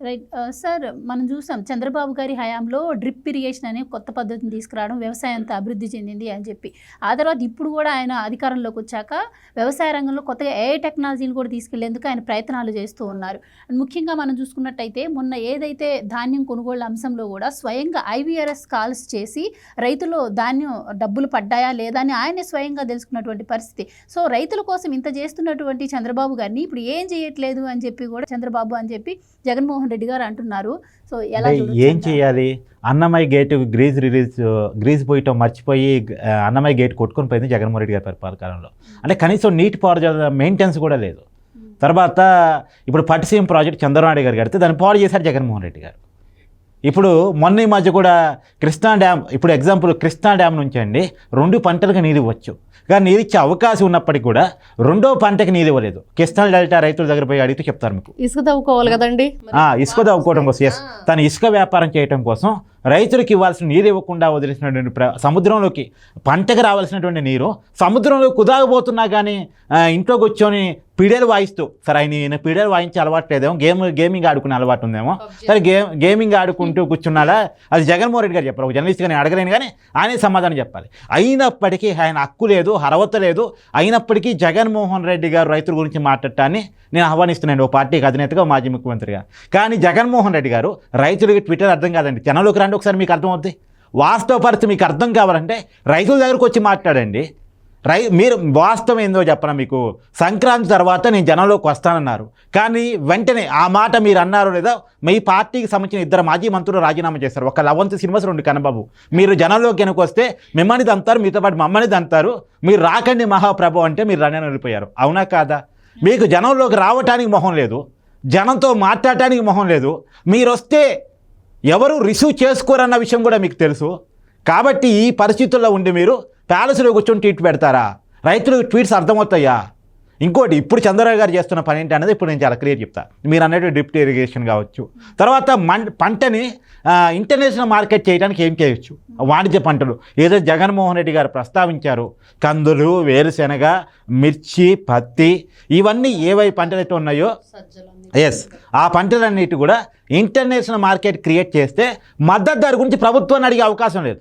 Right sir మనం చూసాం చంద్రబాబు గారి హయాంలో డ్రిప్ ఇరిగేషన్ అనే కొత్త పద్ధతిని తీసుకురావడం వ్యవసాయం అంతా అభివృద్ధి చెందింది అని చెప్పి. ఆ తర్వాత ఇప్పుడు కూడా ఆయన అధికారంలోకి వచ్చాక వ్యవసాయ రంగంలో కొత్తగా ఏ టెక్నాలజీని కూడా తీసుకెళ్ళేందుకు ఆయన ప్రయత్నాలు చేస్తూ ఉన్నారు. అండ్ ముఖ్యంగా మనం చూసుకున్నట్టయితే మొన్న ఏదైతే ధాన్యం కొనుగోళ్ళ అంశంలో కూడా స్వయంగా ఐవీఆర్ఎస్ కాల్స్ చేసి రైతులు ధాన్యం డబ్బులు పడ్డాయా లేదా అని ఆయనే స్వయంగా తెలుసుకున్నటువంటి పరిస్థితి. సో రైతుల కోసం ఇంత చేస్తున్నటువంటి చంద్రబాబు గారిని ఇప్పుడు ఏం చేయట్లేదు అని చెప్పి కూడా చంద్రబాబు అని చెప్పి జగన్మోహన్ రెడ్డి గారు అంటున్నారు. సో ఎలా ఏం? చేయాలి? Annamayya gate grease release grease పోయటం మర్చిపోయి అన్నమయ్య గేట్ కొట్టుకొని పోయింది జగన్మోహన్ రెడ్డి గారి పరిపాలనలో. అంటే కనీసం నీటి పారుదల మెయింటెనెన్స్ కూడా లేదు. తర్వాత ఇప్పుడు పట్టిసీమ ప్రాజెక్ట్ చంద్రబాబు గారు కడితే దాన్ని పాడు చేశారు జగన్మోహన్ రెడ్డి గారు. ఇప్పుడు మొన్న ఈ మధ్య కూడా కృష్ణా డ్యామ్ ఇప్పుడు ఎగ్జాంపుల్ కృష్ణా డ్యామ్ నుంచి అండి రెండు పంటలకు నీరు ఇవ్వచ్చు. కానీ నీరు ఇచ్చే అవకాశం ఉన్నప్పటికీ కూడా రెండో పంటకి నీరు ఇవ్వలేదు. కృష్ణా డెల్టా రైతుల దగ్గర పోయి అడిగితే చెప్తారు మీకు. ఇసుక తవ్వుకోవాలి కదండి. ఆ, ఇసుక తవ్వుకోవడం కోసం ఎస్ తను ఇసుక వ్యాపారం చేయడం కోసం రైతులకు ఇవ్వాల్సిన నీరు ఇవ్వకుండా వదిలేసినటువంటి ప్ర సముద్రంలోకి పంటకు రావాల్సినటువంటి నీరు సముద్రంలో కుదాగబోతున్నా కానీ ఇంట్లో కూర్చొని పీడేలు వాయిస్తూ సరే ఆయన ఈయన పీడేలు వాయించే అలవాటు లేదేమో గేమ్ గేమింగ్ ఆడుకునే అలవాటు ఉందేమో. సరే గేమ్ గేమింగ్ ఆడుకుంటూ కూర్చున్నాడా? అది జగన్మోహన్ రెడ్డి గారు చెప్పారు ఒక జర్నలిస్ట్గా నేను అడగలేను కానీ ఆయనే సమాధానం చెప్పాలి. అయినప్పటికీ ఆయన హక్కు లేదు అర్హత లేదు. అయినప్పటికీ జగన్మోహన్ రెడ్డి గారు రైతుల గురించి మాట్లాడటాన్ని నేను ఆహ్వానిస్తున్నాను. ఓ పార్టీకి అధినేతగా మాజీ ముఖ్యమంత్రిగా. కానీ జగన్మోహన్ రెడ్డి గారు రైతులకి ట్విట్టర్ అర్థం కాదండి. జనంలోకి రండి ఒకసారి మీకు అర్థమవుతుంది వాస్తవ పరిస్థితి మీకు అర్థం కావాలంటే రైతుల దగ్గరకు వచ్చి మాట్లాడండి. రై మీరు వాస్తవం ఏందో చెప్పన మీకు? సంక్రాంతి తర్వాత నేను జనంలోకి వస్తానన్నారు. కానీ వెంటనే ఆ మాట మీరు అన్నారు లేదా మీ పార్టీకి సంబంధించిన ఇద్దరు మాజీ మంత్రులు రాజీనామా చేశారు. ఒక లవంత్ శ్రీనివాస్ రెండు కనబాబు మీరు జనంలోకి వెనక వస్తే మిమ్మల్ని దంతారు మీతో పాటు మమ్మల్ని దంతారు. మీరు రాకండి మహాప్రభు అంటే మీరు రణ్యాన్ని వెళ్ళిపోయారు. అవునా కాదా? మీకు జనంలోకి రావటానికి మొహం లేదు. జనంతో మాట్లాడటానికి మొహం లేదు. మీరు వస్తే ఎవరు రిసీవ్ చేసుకోరన్న విషయం కూడా మీకు తెలుసు. కాబట్టి ఈ పరిస్థితుల్లో ఉండి మీరు ప్యాలెస్లో కూర్చొని ట్వీట్ పెడతారా? రైతులు ట్వీట్స్ అర్థమవుతాయా? ఇంకోటి ఇప్పుడు చంద్రబాబు గారు చేస్తున్న పని ఏంటి అనేది ఇప్పుడు నేను చాలా క్లియర్ చెప్తా. మీరు అన్నట్టు డ్రిప్ ఇరిగేషన్ కావచ్చు. తర్వాత మన్ పంటని ఇంటర్నేషనల్ మార్కెట్ చేయడానికి ఏం చేయొచ్చు? వాణిజ్య పంటలు. ఏదో జగన్మోహన్ రెడ్డి గారు ప్రస్తావించారు. కందులు వేరుశెనగ మిర్చి పత్తి ఇవన్నీ ఏవై పంటలు అయితే ఉన్నాయో ఎస్ ఆ పంటలన్నిటి కూడా ఇంటర్నేషనల్ మార్కెట్ క్రియేట్ చేస్తే మద్దతు ధర గురించి ప్రభుత్వాన్ని అడిగే అవకాశం లేదు.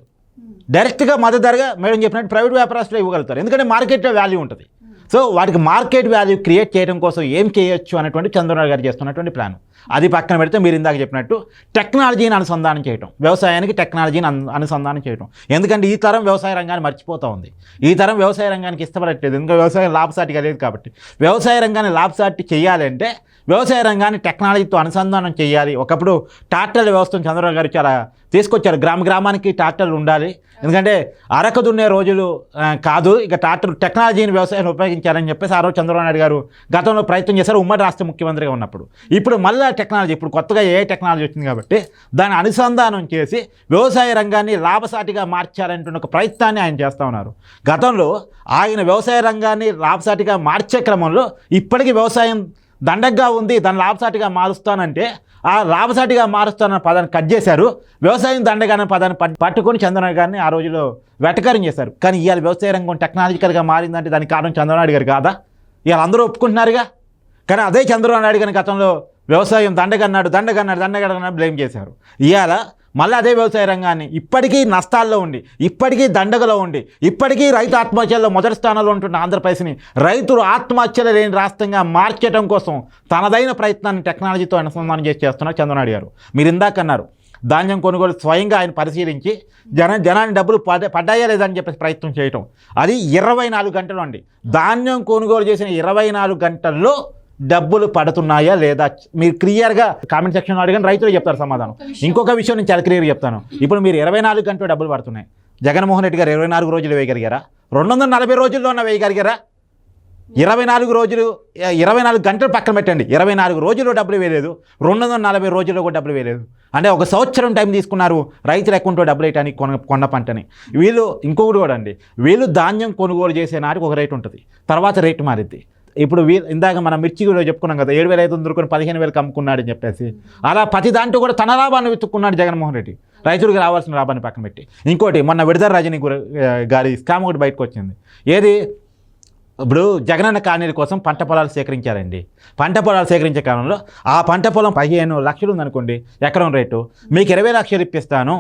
డైరెక్ట్గా మద్దతు ధరగా మేడం చెప్పినట్టు ప్రైవేట్ వ్యాపారస్తులు ఇవ్వగలుగుతారు. ఎందుకంటే మార్కెట్లో వాల్యూ ఉంటుంది. సో వాటికి మార్కెట్ వాల్యూ క్రియేట్ చేయడం కోసం ఏం చేయొచ్చు అనేటువంటి చంద్రబాబు గారు చేస్తున్నటువంటి ప్లాన్. అది పక్కన పెడితే మీరు ఇందాక చెప్పినట్టు టెక్నాలజీని అనుసంధానం చేయటం. వ్యవసాయానికి టెక్నాలజీని అనుసంధానం చేయటం. ఎందుకంటే ఈ తరం వ్యవసాయ రంగాన్ని మర్చిపోతూ ఉంది. ఈ తరం వ్యవసాయ రంగానికి ఇష్టపడట్లేదు. ఎందుకంటే వ్యవసాయం లాభసాటిగా లేదు కాబట్టి. వ్యవసాయ రంగాన్ని లాభసాటి చేయాలంటే వ్యవసాయ రంగాన్ని టెక్నాలజీతో అనుసంధానం చేయాలి. ఒకప్పుడు ట్రాక్టర్ల వ్యవస్థను చంద్రబాబు గారు చాలా తీసుకొచ్చారు. గ్రామ గ్రామానికి ట్రాక్టర్లు ఉండాలి. ఎందుకంటే అరక దున్నే రోజులు కాదు. ఇక ట్రాక్టర్ టెక్నాలజీని వ్యవసాయాన్ని ఉపయోగించాలని చెప్పేసి ఆ రోజు చంద్రబాబు నాయుడు గారు గతంలో ప్రయత్నం చేశారు. ఉమ్మడి రాష్ట్ర ముఖ్యమంత్రిగా ఉన్నప్పుడు. ఇప్పుడు మళ్ళీ టెక్నాలజీ ఇప్పుడు కొత్తగా ఏ టెక్నాలజీ వచ్చింది కాబట్టి దాన్ని అనుసంధానం చేసి వ్యవసాయ రంగాన్ని లాభసాటిగా మార్చాలనేటువంటి ఒక ప్రయత్నాన్ని ఆయన చేస్తూ ఉన్నారు. గతంలో ఆయన వ్యవసాయ రంగాన్ని లాభసాటిగా మార్చే క్రమంలో ఇప్పటికీ వ్యవసాయం దండగ్గా ఉంది దాన్ని లాభసాటిగా మారుస్తానంటే ఆ లాభసాటిగా మారుస్తానన్న పదాన్ని కట్ చేశారు. వ్యవసాయం దండగానే పదాన్ని పట్టుకొని చంద్రనాయుడు గారిని ఆ రోజులో వెటకారం చేశారు. కానీ ఇవాళ వ్యవసాయ రంగం టెక్నాలజికల్గా మారిందంటే దానికి కారణం చంద్రనాయుడు గారు కాదా? ఇవాళ అందరూ ఒప్పుకుంటున్నారుగా? కానీ అదే చంద్రబాబు నాయుడు గారిని గతంలో వ్యవసాయం దండగన్నాడు దండగన్నాడు దండగన్నాడు బ్లేమ్ చేశారు. ఇవాళ మళ్ళీ అదే వ్యవసాయ రంగాన్ని ఇప్పటికీ నష్టాల్లో ఉండి ఇప్పటికీ దండగలో ఉండి ఇప్పటికీ రైతు ఆత్మహత్యల్లో మొదటి స్థానంలో ఉంటున్న ఆంధ్రప్రదేశ్ని రైతులు ఆత్మహత్యలు లేని రాష్ట్రంగా మార్చడం కోసం తనదైన ప్రయత్నాన్ని టెక్నాలజీతో అనుసంధానం చేసి చేస్తున్నారు చంద్రనాయుడు గారు. మీరు ఇందాక అన్నారు ధాన్యం కొనుగోలు స్వయంగా ఆయన పరిశీలించి జన జనాన్ని డబ్బులు పడ పడ్డాయా లేదని చెప్పేసి ప్రయత్నం చేయటం. అది ఇరవై నాలుగు గంటలు అండి. ధాన్యం కొనుగోలు చేసిన ఇరవై నాలుగు గంటల్లో డబ్బులు పడుతున్నాయా లేదా? మీరు క్లియర్గా కామెంట్ సెక్షన్లో అడిగిన రైతులు చెప్తారు సమాధానం. ఇంకొక విషయం నేను చాలా క్లియర్గా చెప్తాను. ఇప్పుడు మీరు ఇరవై నాలుగు గంటలు డబ్బులు పడుతున్నాయి. జగన్మోహన్ రెడ్డి గారు ఇరవై నాలుగు రోజులు వేయగలిగారా? రెండు వందల నలభై రోజుల్లో ఉన్న వేయగలిగారా? ఇరవై నాలుగు రోజులు ఇరవై నాలుగు గంటలు పక్కన పెట్టండి. ఇరవై నాలుగు రోజుల్లో డబ్బులు వేయలేదు. రెండు వందల నలభై రోజుల్లో కూడా డబ్బులు వేయలేదు. అంటే ఒక సంవత్సరం టైం తీసుకున్నారు రైతుల అకౌంట్లో డబ్బులు వేయడానికి కొన కొన్న పంటని. వీళ్ళు ఇంకొకటి కూడా అండి వీళ్ళు ధాన్యం కొనుగోలు చేసే నాటికి ఒక రేటు ఉంటుంది. తర్వాత రేటు మారిద్ది. ఇప్పుడు వీ ఇందాక మనం మిర్చి కూడా చెప్పుకున్నాం కదా ఏడు వేల ఐదు వందలు కొని పదిహేను వేలకు అమ్ముకున్నాడని చెప్పేసి. అలా ప్రతి దాంట్లో కూడా తన లాభాన్ని వెతుక్కున్నాడు జగన్మోహన్ రెడ్డి. రైతులకు రావాల్సిన లాభాన్ని పక్కన పెట్టి. ఇంకోటి మొన్న విడుదల రజని గారి స్కామ్ ఒకటి బయటకు వచ్చింది. ఏది? ఇప్పుడు జగనన్న కాలనీల కోసం పంట పొలాలు సేకరించారండి. పంట పొలాలు సేకరించే కాలంలో ఆ పంట పొలం పదిహేను లక్షలు ఉందనుకోండి ఎకరం రేటు. మీకు ఇరవై లక్షలు ఇప్పిస్తాను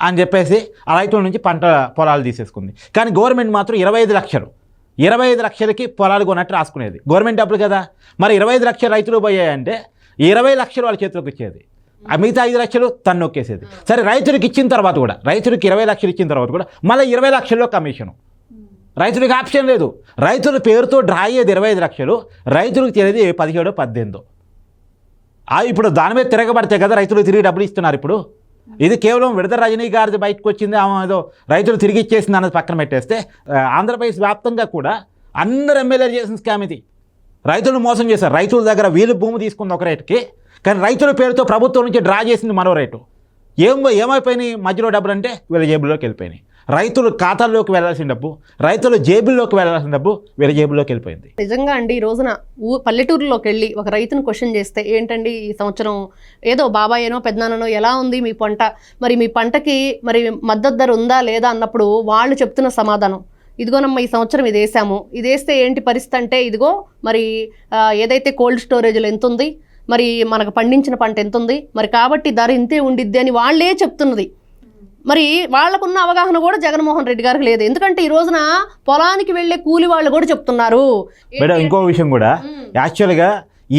అని చెప్పేసి ఆ రైతుల నుంచి పంట పొలాలు తీసేసుకుంది. కానీ గవర్నమెంట్ మాత్రం ఇరవై ఐదు లక్షలు. ఇరవై ఐదు లక్షలకి పొలాలు కొన్నట్టు రాసుకునేది. గవర్నమెంట్ డబ్బులు కదా. మరి ఇరవై ఐదు లక్షలు రైతులు పోయాయంటే ఇరవై లక్షలు వాళ్ళ చేతిలోకి వచ్చేది. ఆ మిగతా ఐదు లక్షలు తను నొక్కేసేది. సరే రైతులకు ఇచ్చిన తర్వాత కూడా రైతులకు ఇరవై లక్షలు ఇచ్చిన తర్వాత కూడా మళ్ళీ ఇరవై లక్షల్లో కమిషను. రైతులకు ఆప్షన్ లేదు. రైతుల పేరుతో డ్రా అయ్యేది ఇరవై ఐదు లక్షలు రైతులకు తెలియదు పదిహేడో పద్దెనిమిదో. ఇప్పుడు దాని మీద తిరగబడితే కదా రైతులు తిరిగి డబ్బులు ఇస్తున్నారు ఇప్పుడు. ఇది కేవలం విడత రజనీ గారిది బయటకు వచ్చింది ఆమె ఏదో రైతులు తిరిగి ఇచ్చేసింది అన్నది పక్కన పెట్టేస్తే ఆంధ్రప్రదేశ్ వ్యాప్తంగా కూడా అందరు ఎమ్మెల్యేలు చేసిన స్కామ్ ఇది. రైతులను మోసం చేశారు. రైతుల దగ్గర వీళ్ళు భూమి తీసుకుంది ఒక రేటుకి కానీ రైతుల పేరుతో ప్రభుత్వం నుంచి డ్రా చేసింది మరో రేటు. ఏం ఏమైపోయినాయి మధ్యలో డబ్బులు అంటే వీళ్ళ జేబుల్లోకి వెళ్ళిపోయినాయి. రైతుల ఖాతాల్లోకి వెళ్ళాల్సిన డబ్బు రైతుల జేబుల్లోకి వెళ్ళాల్సిన డబ్బు వీళ్ళ జేబుల్లోకి వెళ్ళిపోయింది. నిజంగా అండి ఈ రోజున ఊ పల్లెటూరులోకి వెళ్ళి ఒక రైతును క్వశ్చన్ చేస్తే ఏంటండి ఈ సంవత్సరం? ఏదో బాబాయేనో పెద్దనాన్ననో ఎలా ఉంది మీ పంట? మరి మీ పంటకి మరి మద్దతు ధర ఉందా లేదా అన్నప్పుడు వాళ్ళు చెప్తున్న సమాధానం. ఇదిగోనమ్మా ఈ సంవత్సరం ఇది వేసాము. ఇది వేస్తే ఏంటి పరిస్థితి అంటే ఇదిగో మరి ఏదైతే కోల్డ్ స్టోరేజ్లో ఎంత ఉంది మరి మనకు పండించిన పంట ఎంత ఉంది మరి కాబట్టి ధర ఇంతే ఉండిద్ది అని వాళ్ళే చెప్తున్నది. మరి వాళ్ళకున్న అవగాహన కూడా జగన్మోహన్ రెడ్డి గారికి లేదు. ఎందుకంటే ఈ రోజున పొలానికి వెళ్ళే కూలి వాళ్ళు కూడా చెప్తున్నారు. మేడం ఇంకో విషయం కూడా. యాక్చువల్గా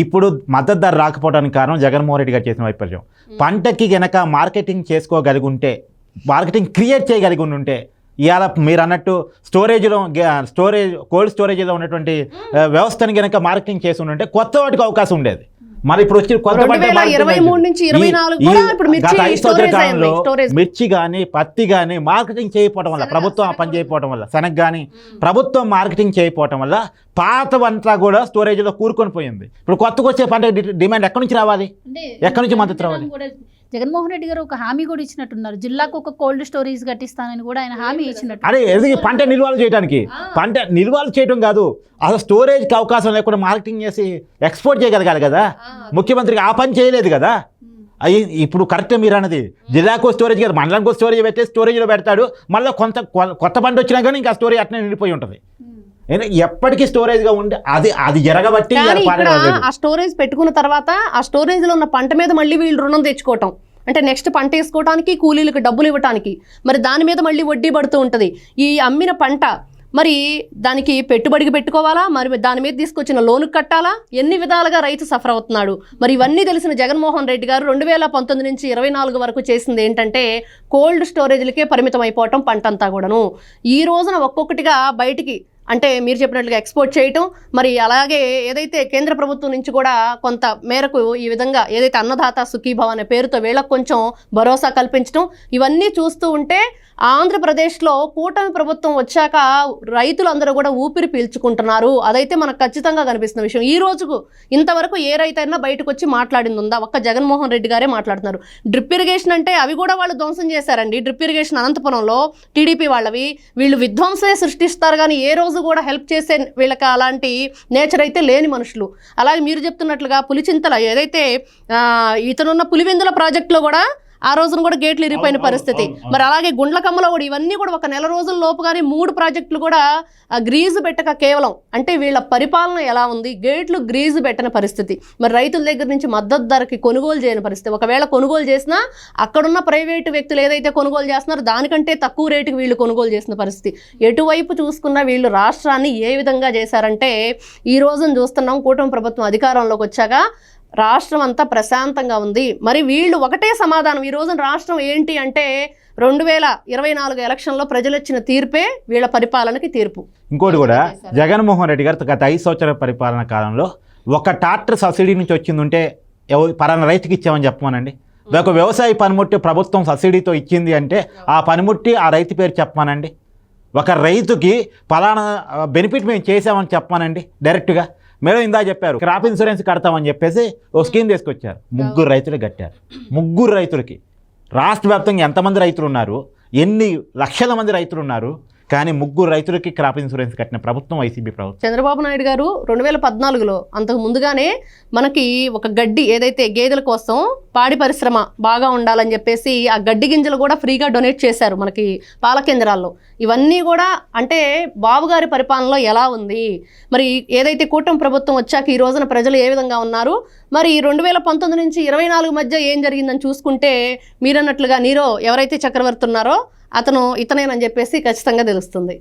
ఇప్పుడు మద్దతు ధర రాకపోవడానికి కారణం జగన్మోహన్ రెడ్డి గారు చేసిన వైఫల్యం. పంటకి గనక మార్కెటింగ్ చేసుకోగలిగి ఉంటే మార్కెటింగ్ క్రియేట్ చేయగలిగి ఉంటే ఇవాళ మీరు అన్నట్టు స్టోరేజ్లో స్టోరేజ్ కోల్డ్ స్టోరేజ్లో ఉన్నటువంటి వ్యవస్థని గనక మార్కెటింగ్ చేసి ఉంటే కొత్త వాటికి అవకాశం ఉండేది. మరి ఇప్పుడు వచ్చి ఇప్పుడు మిర్చి కానీ పత్తి కానీ మార్కెటింగ్ చేయకపోవడం వల్ల ప్రభుత్వం ఆ పని చేయకపోవడం వల్ల శనగ కానీ ప్రభుత్వం మార్కెటింగ్ చేయకపోవడం వల్ల పాతవంతా కూడా స్టోరేజ్లో కూరుకొని పోయింది. ఇప్పుడు కొత్తగా వచ్చే పంట డిమాండ్ ఎక్కడి నుంచి రావాలి? ఎక్కడి నుంచి మద్దతు రావాలి? జగన్మోహన్ రెడ్డి గారు ఒక హామీ కూడా ఇచ్చినట్టున్నారు. జిల్లాకు ఒక కోల్డ్ స్టోరేజ్ కట్టిస్తానని కూడా ఆయన హామీ ఇచ్చినట్టు. అరే ఎందుకు పంట నిల్వలు చేయడానికి పంట నిల్వలు చేయడం కాదు అసలు స్టోరేజ్కి అవకాశం లేకుండా మార్కెటింగ్ చేసి ఎక్స్పోర్ట్ చేయగలగాలి కదా? ముఖ్యమంత్రికి ఆ పని చేయలేదు కదా? అయ్యి ఇప్పుడు కరెక్ట్ మీరు అన్నది. జిల్లాకు స్టోరేజ్ కాదు మండలంకో స్టోరేజ్ పెట్టి స్టోరేజ్లో పెడతాడు. మళ్ళీ కొంత కొత్త పంట వచ్చినా కానీ ఇంకా స్టోరేజ్ అట్నే నిండిపోయి ఉంటుంది. ఎప్పటికీ స్టోరేజ్గా ఉండి అది అది జరగబట్టి. ఆ స్టోరేజ్ పెట్టుకున్న తర్వాత ఆ స్టోరేజ్లో ఉన్న పంట మీద మళ్ళీ వీళ్ళు రుణం తెచ్చుకోవటం. అంటే నెక్స్ట్ పంట వేసుకోవడానికి కూలీలకు డబ్బులు ఇవ్వటానికి. మరి దాని మీద మళ్ళీ వడ్డీ పడుతూ ఉంటుంది. ఈ అమ్మిన పంట మరి దానికి పెట్టుబడికి పెట్టుకోవాలా? మరి దాని మీద తీసుకొచ్చిన లోను కట్టాలా? ఎన్ని విధాలుగా రైతు సఫర్ అవుతున్నాడు? మరి ఇవన్నీ తెలిసిన జగన్మోహన్ రెడ్డి గారు రెండు వేల పంతొమ్మిది నుంచి ఇరవై నాలుగు వరకు చేసింది ఏంటంటే కోల్డ్ స్టోరేజ్లకే పరిమితం అయిపోవటం పంట అంతా కూడాను. ఈ రోజున ఒక్కొక్కటిగా బయటికి అంటే మీరు చెప్పినట్లుగా ఎక్స్పోర్ట్ చేయటం మరి అలాగే ఏదైతే కేంద్ర ప్రభుత్వం నుంచి కూడా కొంత మేరకు ఈ విధంగా ఏదైతే అన్నదాత సుఖీభావ అనే పేరుతో వీళ్ళకు కొంచెం భరోసా కల్పించడం ఇవన్నీ చూస్తూ ఉంటే ఆంధ్రప్రదేశ్లో కూటమి ప్రభుత్వం వచ్చాక రైతులందరూ కూడా ఊపిరి పీల్చుకుంటున్నారు. అదైతే మనకు ఖచ్చితంగా కనిపిస్తున్న విషయం. ఈ రోజుకు ఇంతవరకు ఏ రైతైనా బయటకు వచ్చి మాట్లాడింది ఉందా? ఒక్క జగన్మోహన్ రెడ్డి గారే మాట్లాడుతున్నారు. డ్రిప్ ఇరిగేషన్ అంటే అవి కూడా వాళ్ళు ధ్వంసం చేశారండి. డ్రిప్ ఇరిగేషన్ అనంతపురంలో టీడీపీ వాళ్ళవి. వీళ్ళు విధ్వంసమే సృష్టిస్తారు కానీ ఏ రోజు కూడా హెల్ప్ చేసే వీళ్ళకి అలాంటి నేచర్ అయితే లేని మనుషులు. అలాగే మీరు చెప్తున్నట్లుగా పులిచింతల ఏదైతే ఇతనున్న పులివెందుల ప్రాజెక్టులో కూడా ఆ రోజున కూడా గేట్లు ఇరిగిపోయిన పరిస్థితి. మరి అలాగే గుండ్లకమ్మలో కూడా ఇవన్నీ కూడా ఒక నెల రోజుల లోపు కానీ మూడు ప్రాజెక్టులు కూడా గ్రీజు పెట్టక కేవలం అంటే వీళ్ళ పరిపాలన ఎలా ఉంది గేట్లు గ్రీజు పెట్టని పరిస్థితి. మరి రైతుల దగ్గర నుంచి మద్దతు ధరకి కొనుగోలు చేయని పరిస్థితి. ఒకవేళ కొనుగోలు చేసినా అక్కడున్న ప్రైవేటు వ్యక్తులు ఏదైతే కొనుగోలు చేస్తున్నారో దానికంటే తక్కువ రేటుకి వీళ్ళు కొనుగోలు చేసిన పరిస్థితి. ఎటువైపు చూసుకున్నా వీళ్ళు రాష్ట్రాన్ని ఏ విధంగా చేశారంటే ఈ రోజున చూస్తున్నాం కూటమి ప్రభుత్వం అధికారంలోకి వచ్చాక రాష్ట్రం అంతా ప్రశాంతంగా ఉంది. మరి వీళ్ళు ఒకటే సమాధానం. ఈ రోజున రాష్ట్రం ఏంటి అంటే రెండు వేల ఇరవై నాలుగు ఎలక్షన్లో ప్రజలు ఇచ్చిన తీర్పే వీళ్ళ పరిపాలనకి తీర్పు. ఇంకోటి కూడా జగన్మోహన్ రెడ్డి గారు గత ఐదు సంవత్సరాల పరిపాలన కాలంలో ఒక ట్రాక్టర్ సబ్సిడీ నుంచి వచ్చింది ఉంటే పలానా రైతుకి ఇచ్చామని చెప్పమనండి. ఒక వ్యవసాయ పనిముట్టి ప్రభుత్వం సబ్సిడీతో ఇచ్చింది అంటే ఆ పనిముట్టి ఆ రైతు పేరు చెప్పమానండి. ఒక రైతుకి పలానా బెనిఫిట్ మేము చేసామని చెప్పమానండి డైరెక్ట్గా. మేడం ఇందా చెప్పారు క్రాప్ ఇన్సూరెన్స్ కడతామని చెప్పేసి ఓ స్కీమ్ తీసుకొచ్చారు. ముగ్గురు రైతులు కట్టారు. ముగ్గురు రైతులకి. రాష్ట్ర వ్యాప్తంగా ఎంతమంది రైతులు ఉన్నారు? ఎన్ని లక్షల మంది రైతులు ఉన్నారు? కానీ ముగ్గురు రైతులకి క్రాప్ ఇన్సూరెన్స్ కట్టిన ప్రభుత్వం వైసీపీ ప్రభుత్వం. చంద్రబాబు నాయుడు గారు రెండు వేల పద్నాలుగులో అంతకు ముందుగానే మనకి ఒక గడ్డి ఏదైతే గేదెల కోసం పాడి పరిశ్రమ బాగా ఉండాలని చెప్పేసి ఆ గడ్డి గింజలు కూడా ఫ్రీగా డొనేట్ చేశారు మనకి పాల కేంద్రాల్లో. ఇవన్నీ కూడా అంటే బాబు గారి పరిపాలనలో ఎలా ఉంది? మరి ఏదైతే కూటమి ప్రభుత్వం వచ్చాక ఈ రోజున ప్రజలు ఏ విధంగా ఉన్నారు? మరి రెండు వేల పంతొమ్మిది నుంచి ఇరవై నాలుగు మధ్య ఏం జరిగిందని చూసుకుంటే మీరన్నట్లుగా నీరో ఎవరైతే చక్రవర్తి ఉన్నారో అతను ఇతనేనని చెప్పేసి ఖచ్చితంగా తెలుస్తుంది.